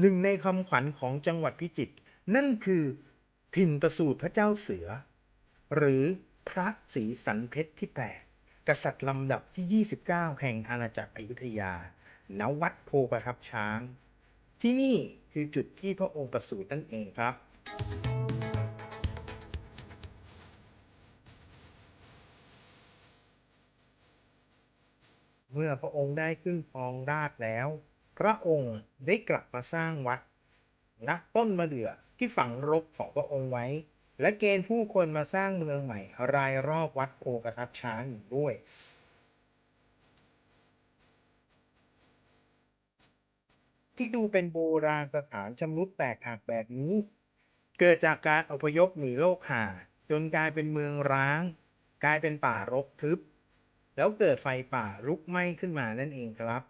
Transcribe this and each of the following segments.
หนึ่งในคำขวัญของจังหวัดพิจิตรนั่นคือ ถิ่นประสูติพระเจ้าเสือ หรือพระศรีสันเพชรที่แปดกษัตริย์ลำดับที่ 29 แห่งอาณาจักรอยุธยา ณ วัดโพประทับช้าง ที่นี่คือจุดที่พระองค์ประสูตินั่นเองครับ เมื่อพระองค์ได้ขึ้นครองราชย์แล้ว พระองค์ได้กลับมาสร้างวัดณต้นมะเดื่อที่ฝังรกของพระองค์ไว้ และเกณฑ์ผู้คนมาสร้างเมืองใหม่ รายรอบวัดโพกระทับช้างด้วยที่ดูเป็นโบราณสถานชำรุดแตกหักแบบนี้ เกิดจากการอพยพหนีโลกหา จนกลายเป็นเมืองร้าง กลายเป็นป่ารกทึบ แล้วเกิดไฟป่าลุกไหม้ขึ้นมานั่นเองครับ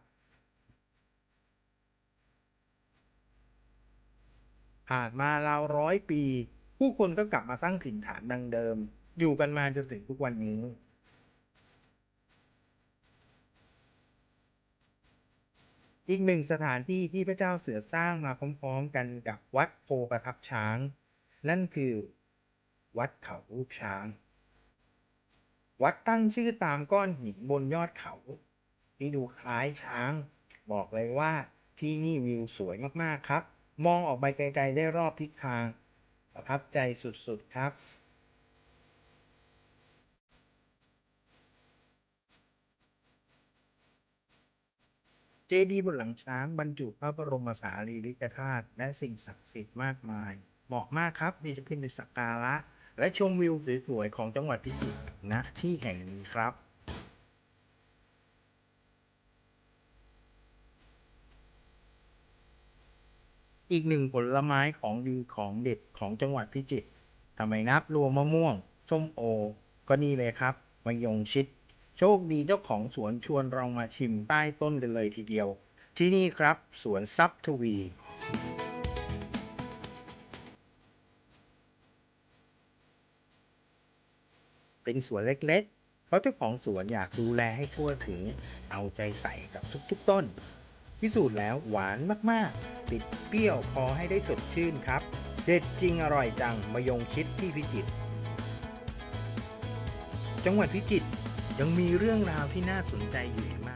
ผ่านมาราวร้อยปี ผู้คนก็กลับมาสร้างถิ่นฐานดังเดิม อยู่กันมาจนถึงทุกวันนี้อีกหนึ่งสถานที่ที่พระเจ้าเสือสร้างมาพร้อมๆกันกับวัดโพประทับช้าง นั่นคือ วัดเขารูปช้าง วัดตั้งชื่อตามก้อนหินบนยอดเขา ที่ดูคล้ายช้าง บอกเลยว่าที่นี่วิวสวยมากๆครับ มองออกไปไกลๆได้รอบทิศทาง ประทับใจสุดๆครับเจดีย์บนหลังช้างบรรจุพระบรมสารีริกธาตุและสิ่งศักดิ์สิทธิ์มากมาย เหมาะมากครับที่จะขึ้นไปสักการะ และชมวิวสวยๆของจังหวัดพิจิตรณที่แห่งนี้ครับ อีกหนึ่งผลไม้ของดีของเด็ดของจังหวัดพิจิตรทำไมนับรวมมะม่วง ส้มโอ ก็นี่เลยครับมะยงชิด โชคดีเจ้าของสวนชวนเรามาชิมใต้ต้นกันเลยทีเดียว ที่นี่ครับสวนซับทวี เป็นสวนเล็กๆ เพราะเจ้าของสวนอยากดูแลให้ทั่วถึงเอาใจใส่กับทุกๆต้น พิสูจน์แล้วหวานมากๆ ติดเปรี้ยวพอให้ได้สดชื่นครับ เด็ดจริงอร่อยจังมะยงชิดที่พิจิตรจังหวัดพิจิตรยังมีเรื่องราวที่น่าสนใจอยู่มาก